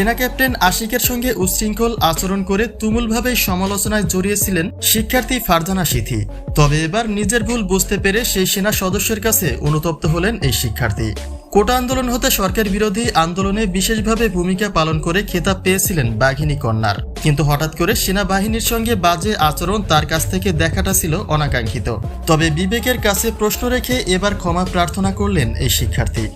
সেনা ক্যাপ্টেন আশিকের সঙ্গে উচ্ছৃঙ্খল আচরণ করে তুমুলভাবে সমালোচনায় জড়িয়েছিলেন শিক্ষার্থী ফারজানা সিথি। তবে এবার নিজের ভুল বুঝতে পেরে সেই সেনা সদস্যের কাছে অনুতপ্ত হলেন এই শিক্ষার্থী। কোটা আন্দোলন হতে সরকার বিরোধী আন্দোলনে বিশেষভাবে ভূমিকা পালন করে খেতাব পেয়েছিলেন বাঘিনী কন্যার। কিন্তু হঠাৎ করে সেনাবাহিনীর সঙ্গে বাজে আচরণ তার কাছ থেকে দেখাটা ছিল অনাকাঙ্ক্ষিত। তবে বিবেকের কাছে প্রশ্ন রেখে এবার ক্ষমা প্রার্থনা করলেন এই শিক্ষার্থী।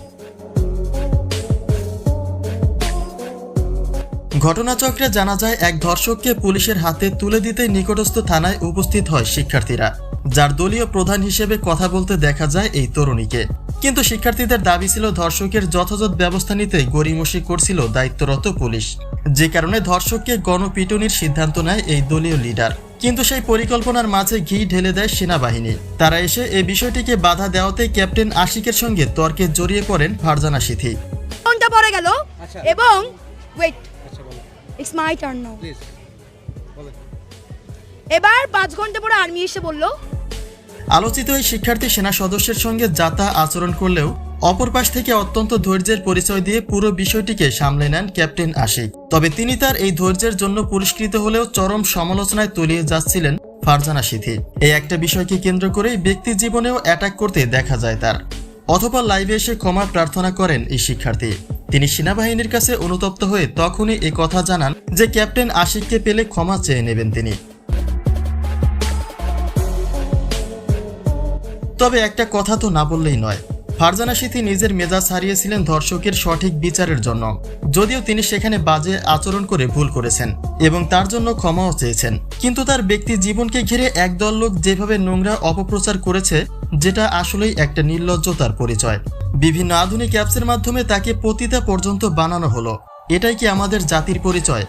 ঘটনাচক্রে জানা যায় এক ধর্ষককে পুলিশের হাতে তুলে দিতে নিকটস্থ থানায় উপস্থিত হয় শিক্ষার্থীরা যার দলীয় প্রধান হিসেবে কথা বলতে দেখা যায় এই তরুণীকে। কিন্তু শিক্ষার্থীদের দাবি ছিল ধর্ষকের যথাযথ ব্যবস্থা নিতে গড়িমসি করছিল দায়িত্বরত পুলিশ। যে কারণে ধর্ষককে গণপিটুনির সিদ্ধান্ত নেয় এই দলীয় লিডার। কিন্তু সেই পরিকল্পনার মাঝে ঘি ঢেলে দেয় সেনাবাহিনী। তারা এসে এই বিষয়টিকে বাধা দেওয়াতে ক্যাপ্টেন আশিকের সঙ্গে তর্কে জড়িয়ে পড়েন ফারজানা সিথি। ঘণ্টা পরে গেল আচ্ছা। এবং wait it's my turn now please এবার পাঁচ ঘণ্টা পরে আর্মি এসে বলল আলোচিত এই শিক্ষার্থী সেনা সদস্যের সঙ্গে যাতা আচরণ করলেও অপর পাশ থেকে অত্যন্ত ধৈর্যের পরিচয় দিয়ে পুরো বিষয়টিকে সামলে নেন ক্যাপ্টেন আশিক। তবে তিনি তার এই ধৈর্যের জন্য পুরস্কৃত হলেও চরম সমালোচনায় তলিয়ে যাচ্ছিলেন ফারজানা সিথি। এই একটা বিষয়কে কেন্দ্র করেই ব্যক্তি জীবনেও অ্যাটাক করতে দেখা যায় তার। অথবা লাইভে এসে ক্ষমা প্রার্থনা করেন এই শিক্ষার্থী। তিনি সেনাবাহিনীর কাছে অনুতপ্ত হয়ে তখনই এ কথা জানান যে ক্যাপ্টেন আশিককে পেলে ক্ষমা চেয়ে নেবেন তিনি। তবে একটা কথা তো না বললেই নয় ফারজানা সিথি নিজের মেজাজ হারিয়েছিলেন ধর্ষকের সঠিক বিচারের জন্য। যদিও তিনি সেখানে বাজে আচরণ করে ভুল করেছেন এবং তার জন্য ক্ষমাও চেয়েছেন। কিন্তু তার ব্যক্তি জীবনকে ঘিরে একদল লোক যেভাবে নোংরা অপপ্রচার করেছে, যেটা আসলেই একটা নির্লজ্জতার পরিচয়। বিভিন্ন আধুনিক অ্যাপসের মাধ্যমে তাকে পতিতা পর্যন্ত বানানো হলো। এটাই কি আমাদের জাতির পরিচয়?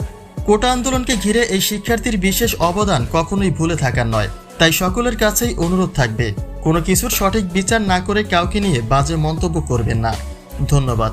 কোটা আন্দোলনকে ঘিরে এই শিক্ষার্থীর বিশেষ অবদান কখনোই ভুলে থাকার নয়। তাই সকলের কাছেই অনুরোধ থাকবে কোনো কিছুর সঠিক বিচার না করে কাউকে নিয়ে বাজে মন্তব্য করবেন না। ধন্যবাদ।